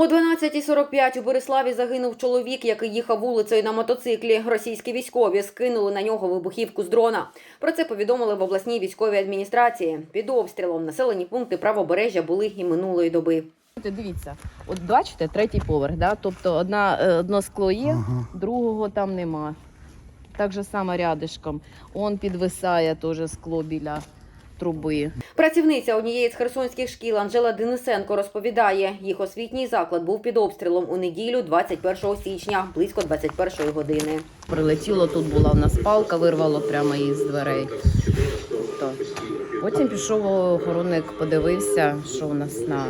О 12.45 у Бориславі загинув чоловік, який їхав вулицею на мотоциклі. Російські військові скинули на нього вибухівку з дрона. Про це повідомили в обласній військовій адміністрації. Під обстрілом населені пункти правобережжя були і минулої доби. Дивіться, от бачите, третій поверх, да? тобто одна, е, одно скло є, Ага. другого там нема. Так же само рядишком. Он підвисає теж скло біля труби. Працівниця однієї з херсонських шкіл Анжела Денисенко розповідає, їх освітній заклад був під обстрілом у неділю 21 січня, близько 21 години. Прилетіло, тут була в нас палка, вирвало прямо із дверей. Потім пішов охоронник, подивився, що у нас на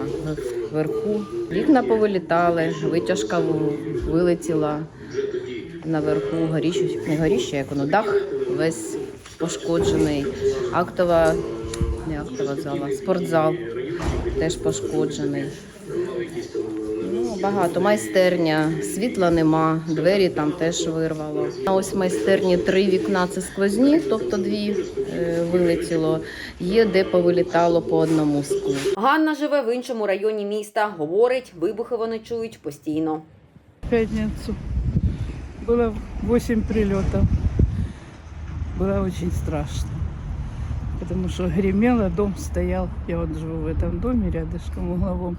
верху. Вікна повилітали, витяжка вилетіла наверху, горіще, не горіще, як воно, дах весь пошкоджений. Актова, не актова зала, спортзал теж пошкоджений. Ну, багато. Майстерня, світла нема, двері там теж вирвало. А ось майстерні три вікна це сквозні, тобто дві е, вилетіло. Є де повилітало по одному склу. Ганна живе в іншому районі міста. Говорить, вибухи вони чують постійно. В пятницу было 8 прилетов. Было очень страшно. Потому что гремело, дом стоял. Я вот живу в этом доме рядышком угловом.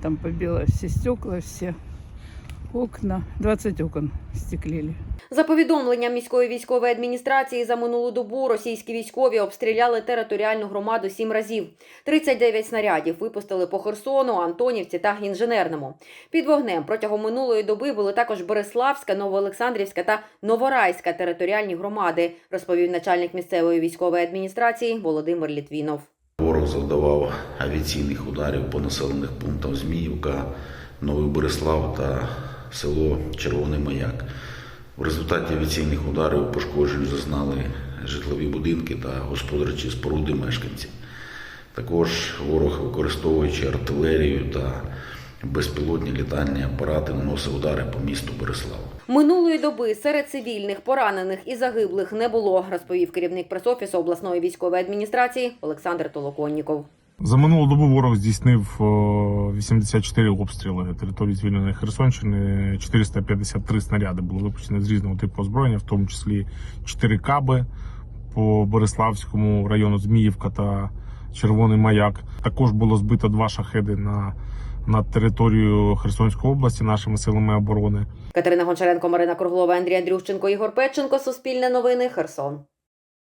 Там побило все стекла, все окна. 20 окон стеклили. За повідомленням міської військової адміністрації за минулу добу російські військові обстріляли територіальну громаду сім разів. 39 снарядів випустили по Херсону, Антонівці та інженерному. Під вогнем протягом минулої доби були також Береславська, Новоолександрівська та Новорайська територіальні громади, розповів начальник місцевої військової адміністрації Володимир Літвінов. Ворог завдавав авіаційних ударів по населених пунктах Зміївка, Новий Борислав та село Червоний Маяк. В результаті авіаційних ударів пошкоджень зазнали житлові будинки та господарчі споруди мешканців. Також ворог, використовуючи артилерію та безпілотні літальні апарати, наносив удари по місту Борислав. Минулої доби серед цивільних поранених і загиблих не було, розповів керівник пресофісу обласної військової адміністрації Олександр Толоконніков. За минулу добу ворог здійснив е, 84 обстріли території звільненої Херсонщини. 453 снаряди були випущені з різного типу озброєння, в тому числі 4 каби по Бориславському району Зміївка та Червоний Маяк. Також було збито два шахеди на, на територію Херсонської області нашими силами оборони. Катерина Гончаренко, Марина Круглова, Андрій Андрющенко, Ігор Петченко. Суспільне новини. Херсон.